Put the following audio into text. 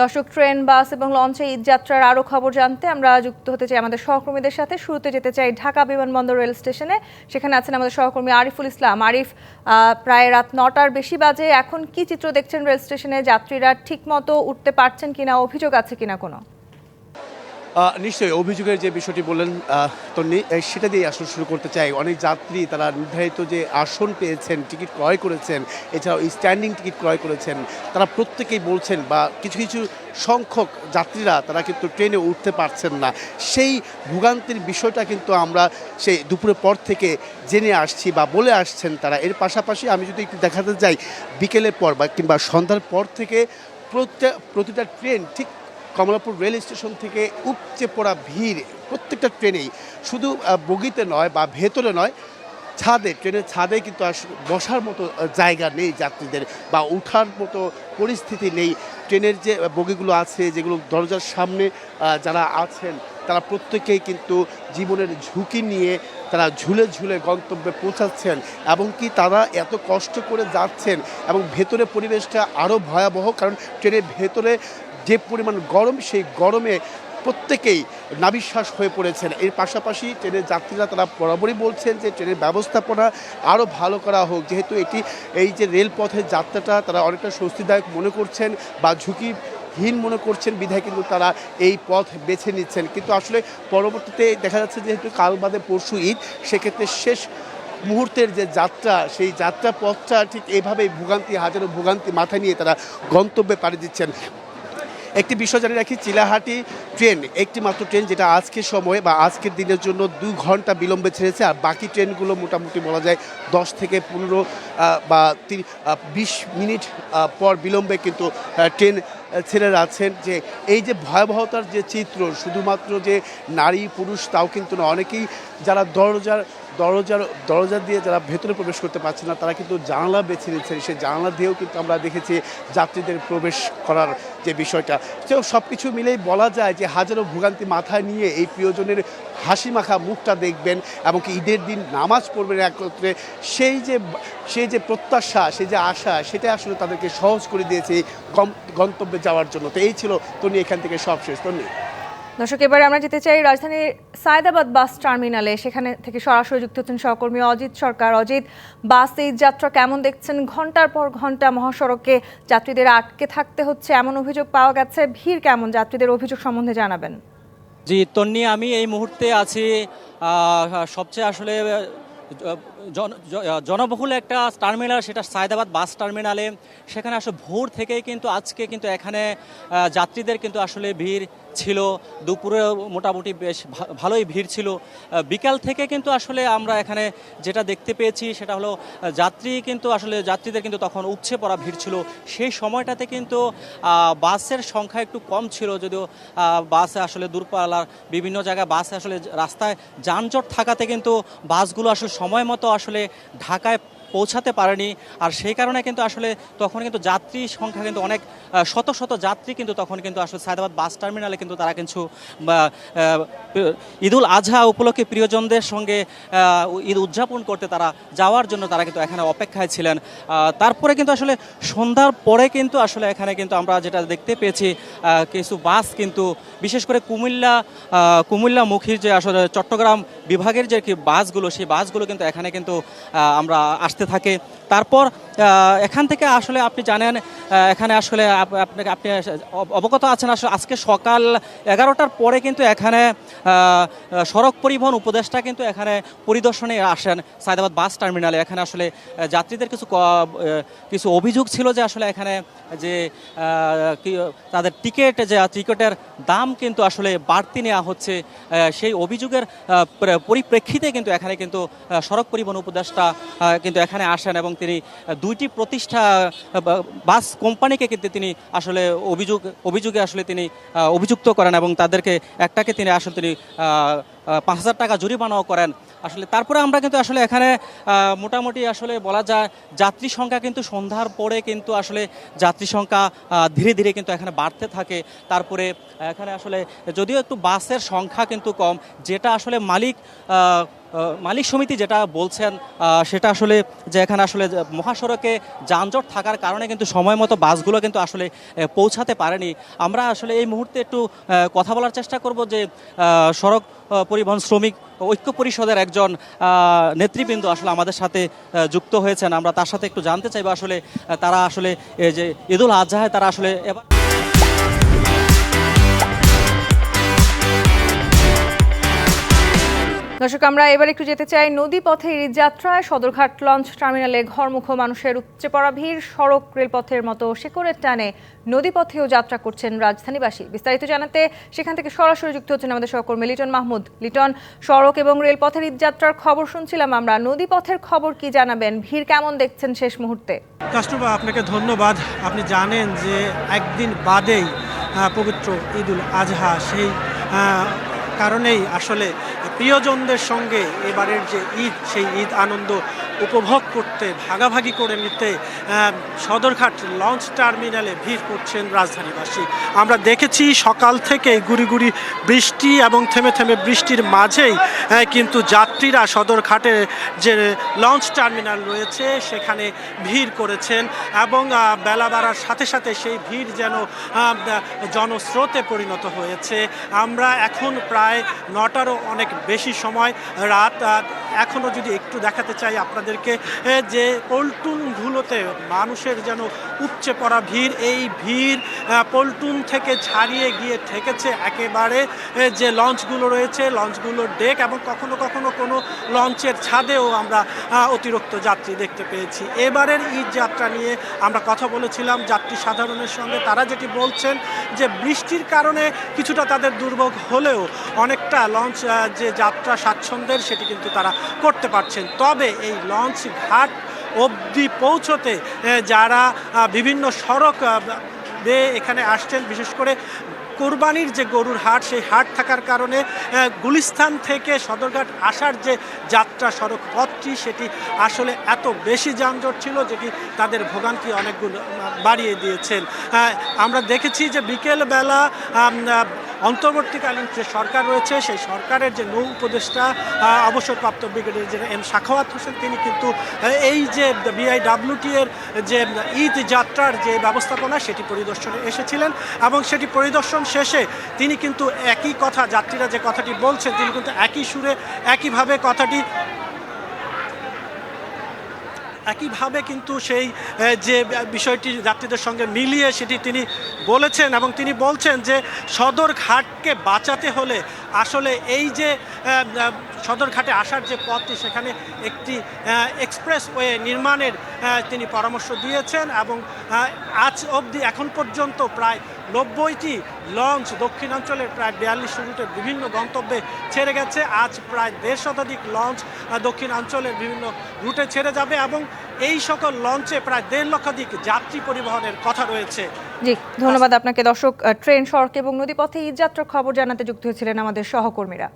দর্শক, ট্রেন, বাস এবং লঞ্চে ঈদ যাত্রার আরও খবর জানতে আমরা যুক্ত হতে চাই আমাদের সহকর্মীদের সাথে। শুরুতে যেতে চাই ঢাকা বিমানবন্দর রেল স্টেশনে। সেখানে আছেন আমাদের সহকর্মী আরিফুল ইসলাম। আরিফ প্রায় রাত নটার বেশি বাজে। এখন কি চিত্র দেখছেন রেল স্টেশনে? যাত্রীরা ঠিকমতো উঠতে পারছেন কিনা? অভিযোগ আছে কিনা কোনো? নিশ্চয়ই অভিযোগের যে বিষয়টি বললেন তন্নি সেটা দিয়ে আসলে শুরু করতে চাই। অনেক যাত্রী তারা নির্ধারিত যে আসন পেয়েছেন, টিকিট ক্রয় করেছেন, এছাড়াও স্ট্যান্ডিং টিকিট ক্রয় করেছেন, তারা প্রত্যেকেই বলছেন বা কিছু কিছু সংখ্যক যাত্রীরা তারা কিন্তু ট্রেনে উঠতে পারছেন না। সেই ভোগান্তির বিষয়টা কিন্তু আমরা সেই দুপুরের পর থেকে জেনে আসছি বা বলে আসছেন তারা। এর পাশাপাশি আমি যদি একটু দেখাতে যাই বিকেলের পর বা কিংবা সন্ধ্যার পর থেকে প্রত্যেক, প্রতিটা ট্রেন ঠিক কমলাপুর রেল স্টেশন থেকে উপচে পড়া ভিড় প্রত্যেকটা ট্রেনেই। শুধু বগিতে নয় বা ভেতরে নয়, ছাদে, ট্রেনের ছাদে কিন্তু আস বসার মতো জায়গা নেই যাত্রীদের বা ওঠার মতো পরিস্থিতি নেই। ট্রেনের যে বগিগুলো আছে, যেগুলো দরজার সামনে যারা আছেন, তারা প্রত্যেকেই কিন্তু জীবনের ঝুঁকি নিয়ে তারা ঝুলে ঝুলে গন্তব্যে পৌঁছাচ্ছেন এবং কি তারা এত কষ্ট করে যাচ্ছেন এবং ভেতরে পরিবেশটা আরও ভয়াবহ, কারণ ট্রেনের ভেতরে যে পরিমাণ গরম, সেই গরমে প্রত্যেকেই নাবিশ্বাস হয়ে পড়েছেন। এর পাশাপাশি ট্রেনের যাত্রীরা তারা বরাবরই বলছেন যে ট্রেনের ব্যবস্থাপনা আরও ভালো করা হোক। যেহেতু এটি এই যে রেলপথের যাত্রাটা তারা অনেকটা স্বস্তিদায়ক মনে করছেন বা ঝুঁকি হীন মনে করছেন, বিধায় কিন্তু তারা এই পথ বেছে নিচ্ছেন। কিন্তু আসলে পরবর্তীতে দেখা যাচ্ছে যেহেতু কাল বাদে পরশু ঈদ, সেক্ষেত্রে শেষ মুহূর্তের যে যাত্রা, সেই যাত্রা পথটা ঠিক এইভাবেই ভোগান্তি, হাজারো ভোগান্তি মাথায় নিয়ে তারা গন্তব্যে পাড়ি দিচ্ছেন। একটি বিষয় জানিয়ে রাখি, চিলাহাটি ট্রেন একটি মাত্র ট্রেন যেটা আজকের সময় বা আজকের দিনের জন্য দু ঘণ্টা বিলম্বে ছেড়েছে আর বাকি ট্রেনগুলো মোটামুটি বলা যায় দশ থেকে পনেরো বা বিশ মিনিট পর বিলম্বে কিন্তু ট্রেন ছেড়ে যাচ্ছেন। যে এই যে ভয়াবহতার যে চিত্র, শুধুমাত্র যে নারী পুরুষ তাও কিন্তু না, অনেকেই যারা দরজার দরজার দরজা দিয়ে যারা ভেতরে প্রবেশ করতে পারছে না, তারা কিন্তু জানালা বেছে নিচ্ছেন সেই জানালা দিয়েও কিন্তু আমরা দেখেছি যাত্রীদের প্রবেশ করার যে বিষয়টা। তো সব কিছু মিলেই বলা যায় যে হাজারো ভোগান্তি মাথায় নিয়ে এই প্রিয়জনের হাসি মাখা মুখটা দেখবেন এবং কি ঈদের দিন নামাজ পড়বেন একত্রে। সেই যে সেই যে প্রত্যাশা, সেই যে আশা, সেটা আসলে তাদেরকে সহজ করে দিয়েছে গন্তব্যে যাওয়ার জন্য। তো এই ছিল, তনি, এখান থেকে সব শেষ। তনি? দর্শক, এবারে আমরা যেতে চাই রাজধানীর সায়দাবাদ বাস টার্মিনালে। সেখানে থেকে সরাসরি যুক্ত হচ্ছেন সহকর্মী অজিত সরকার। অজিত, বাস এই যাত্রা কেমন দেখছেন? ঘণ্টার পর ঘণ্টা মহাসড়কে যাত্রীদের আটকে থাকতে হচ্ছে, এমন অভিযোগ পাওয়া গেছে। ভিড় কেমন? যাত্রীদের অভিযোগ সম্বন্ধে জানাবেন। জি, তন্নি, আমি এই মুহূর্তে আছি সবচেয়ে আসলে জনবহুল একটা টার্মিনাল, সেটা সায়দাবাদ বাস টার্মিনালে। সেখানে আসলে ভোর থেকেই কিন্তু আজকে কিন্তু এখানে যাত্রীদের কিন্তু আসলে ভিড় ছিল। দুপুরে মোটামুটি বেশ ভালোই ভিড় ছিল। বিকাল থেকে কিন্তু আসলে আমরা এখানে যেটা দেখতে পেয়েছি, সেটা হলো যাত্রী কিন্তু আসলে, যাত্রীদের কিন্তু তখন উপচে পড়া ভিড় ছিল। সেই সময়টাতে কিন্তু বাসের সংখ্যা একটু কম ছিল, যদিও বাসে আসলে দূরপাল্লার বিভিন্ন জায়গায় বাসে আসলে রাস্তায় যানজট থাকাতে কিন্তু বাসগুলো আসলে সময় মতো আসলে ঢাকায় পৌঁছাতে পারেনি। আর সেই কারণে কিন্তু আসলে তখন কিন্তু যাত্রী সংখ্যা কিন্তু অনেক শত শত যাত্রী কিন্তু তখন কিন্তু আসলে সায়দাবাদ বাস টার্মিনালে কিন্তু তারা কিছু ঈদুল আজহা উপলক্ষে প্রিয়জনদের সঙ্গে ঈদ উদযাপন করতে তারা যাওয়ার জন্য তারা কিন্তু এখানে অপেক্ষায় ছিলেন। তারপরে কিন্তু আসলে সন্ধ্যার পরে কিন্তু আসলে এখানে কিন্তু আমরা যেটা দেখতে পেয়েছি কিছু বাস কিন্তু বিশেষ করে কুমিল্লা আহ, কুমিল্লামুখী যে আসলে চট্টগ্রাম বিভাগের যে বাসগুলো সেই বাসগুলো কিন্তু এখানে কিন্তু আমরা আসতে থাকে। তারপর এখান থেকে আসলে আপনি জানেন এখানে আসলে আপনাকে আপনি অবগত আছেন আসলে আজকে সকাল এগারোটার পরে কিন্তু এখানে সড়ক পরিবহন উপদেষ্টা কিন্তু এখানে পরিদর্শনে আসেন সায়দাবাদ বাস টার্মিনালে। এখানে আসলে যাত্রীদের কিছু কিছু অভিযোগ ছিল যে আসলে এখানে যে তাদের টিকিট যে টিকিটের দাম কিন্তু আসলে বাড়তি নেওয়া হচ্ছে সেই অভিযোগের পরিপ্রেক্ষিতে কিন্তু এখানে কিন্তু সড়ক পরিবহন উপদেষ্টা কিন্তু এখানে আসেন এবং তিনি দুইটি প্রতিষ্ঠা বাস কোম্পানিকে কিন্তু তিনি আসলে অভিযোগ, অভিযোগে আসলে তিনি অভিযুক্ত করেন এবং তাদেরকে, একটাকে তিনি আসলে তিনি পাঁচ হাজার টাকা জরিমানাও করেন। আসলে তারপরে আমরা কিন্তু আসলে এখানে মোটামুটি আসলে বলা যায় যাত্রী সংখ্যা কিন্তু সন্ধ্যার পরে কিন্তু আসলে যাত্রী সংখ্যা ধীরে ধীরে কিন্তু এখানে বাড়তে থাকে। তারপরে এখানে আসলে যদিও একটু বাসের সংখ্যা কিন্তু কম, যেটা আসলে মালিক মালিক সমিতি যেটা বলছেন সেটা আসলে যে এখানে আসলে মহাসড়কে যানজট থাকার কারণে কিন্তু সময় মতো বাসগুলো কিন্তু আসলে পৌঁছাতে পারেনি। আমরা আসলে এই মুহূর্তে একটু কথা বলার চেষ্টা করব যে সড়ক পরিবহন শ্রমিক ঐক্য পরিষদের একজন নেতৃবৃন্দ আসলে আমাদের সাথে যুক্ত হয়েছেন। আমরা তার সাথে একটু জানতে চাইব আসলে তারা আসলে যে ঈদুল আজহায় তারা আসলে এবার দর্শক, আমরা এবার একটু যেতে চাই নদী পথে যাত্রায়। সদরঘাট লঞ্চ টার্মিনালে ঘরমুখ মানুষের উপচে পড়া ভিড়। সড়ক, রেলপথের মতো শেকড়ের টানে নদীপথেও যাত্রা করছেন রাজধানীবাসী। বিস্তারিত জানাতে সেখান থেকে সরাসরি যুক্ত হচ্ছেন আমাদের সহকর্মী লিটন মাহমুদ। লিটন, সড়ক এবং রেলপথের ঈদযাত্রার খবর শুনছিলাম আমরা। নদীপথের খবর কি জানাবেন? ভিড় কেমন দেখছেন শেষ মুহূর্তে? কাস্টমা আপনাকে ধন্যবাদ। আপনি জানেন যে একদিন বাদেই পবিত্র ঈদুল আজহা সেই কারণেই আসলে প্রিয়জনদের সঙ্গে এবারের যে ঈদ সেই ঈদ আনন্দ উপভোগ করতে, ভাগাভাগি করে নিতে সদরঘাট লঞ্চ টার্মিনালে ভিড় করছেন রাজধানীবাসী। আমরা দেখেছি সকাল থেকে গুড়ি গুড়ি বৃষ্টি এবং থেমে থেমে বৃষ্টির মাঝেই কিন্তু যাত্রীরা সদরঘাটে যে লঞ্চ টার্মিনাল রয়েছে, সেখানে ভিড় করেছেন এবং বেলা বাড়ার সাথে সাথে সেই ভিড় যেন জনস্রোতে পরিণত হয়েছে। আমরা এখন প্রায় নটারও অনেক বেশি সময়, রাত এখনও যদি একটু দেখাতে চাই আপনাদেরকে এ, যে পল্টুনগুলোতে মানুষের যেন উপচে পড়া ভিড় এই ভিড় পল্টুন থেকে ছাড়িয়ে গিয়ে ঠেকেছে একেবারে যে লঞ্চগুলো রয়েছে লঞ্চগুলোর ডেক এবং কখনো কখনো কোনো লঞ্চের ছাদেও আমরা অতিরিক্ত যাত্রী দেখতে পেয়েছি। এবারের ঈদ যাত্রা নিয়ে আমরা কথা বলেছিলাম যাত্রী সাধারণের সঙ্গে। তারা যেটি বলছেন যে বৃষ্টির কারণে কিছুটা তাদের দুর্ভোগ হলেও অনেকটা লঞ্চ যে যাত্রা স্বাচ্ছন্দ্যের সেটি কিন্তু তারা করতে পারছেন। তবে এই লঞ্চ ঘাট অবধি পৌঁছতে যারা বিভিন্ন সড়ক বেয়ে এখানে আসছেন বিশেষ করে কোরবানির যে গরুর হাট সেই হাট থাকার কারণে আহ, গুলিস্তান থেকে সদরঘাট আসার যে যাত্রা সড়ক পথটি সেটি আসলে এত বেশি যানজট ছিল যেটি তাদের ভোগান্তি অনেকগুলো বাড়িয়ে দিয়েছেন। আমরা দেখেছি যে বিকেলবেলা অন্তর্বর্তীকালীন যে সরকার রয়েছে, সেই সরকারের যে নৌ উপদেষ্টা অবসরপ্রাপ্ত ব্রিগেডিয়ার এম সাখাওয়াত হোসেন, তিনি কিন্তু এই যে বিআইডাব্লিউটি এর যে ঈদ যাত্রার যে ব্যবস্থাপনা, সেটি পরিদর্শনে এসেছিলেন এবং সেটি পরিদর্শন শেষে তিনি কিন্তু একই কথা, যাত্রীরা যে কথাটি বলছেন, তিনি কিন্তু একই সুরে, একইভাবে কথাটি একইভাবে কিন্তু সেই যে বিষয়টি যাত্রীদের সঙ্গে মিলিয়ে সেটি তিনি বলেছেন এবং তিনি বলছেন যে সদরঘাটকে বাঁচাতে হলে আসলে এই যে সদরঘাটে আসার যে পথটি, সেখানে একটি এক্সপ্রেস ওয়ে নির্মাণের তিনি পরামর্শ দিয়েছেন এবং আজ অবধি এখন পর্যন্ত প্রায় নব্বইটি লঞ্চ দক্ষিণাঞ্চলের প্রায় বিয়াল্লিশ রুটের বিভিন্ন গন্তব্যে ছেড়ে গেছে। আজ প্রায় দেড় শতাধিক লঞ্চ দক্ষিণাঞ্চলের বিভিন্ন রুটে ছেড়ে যাবে এবং এই সকল লঞ্চে প্রায় দেড় লক্ষাধিক যাত্রী পরিবহনের কথা রয়েছে। জি, ধন্যবাদ আপনাকে। দর্শক ট্রেন, সড়ক এবং নদীপথে ঈদযাত্রার খবর জানাতে যুক্ত হয়েছিলেন আমাদের সহকর্মীরা।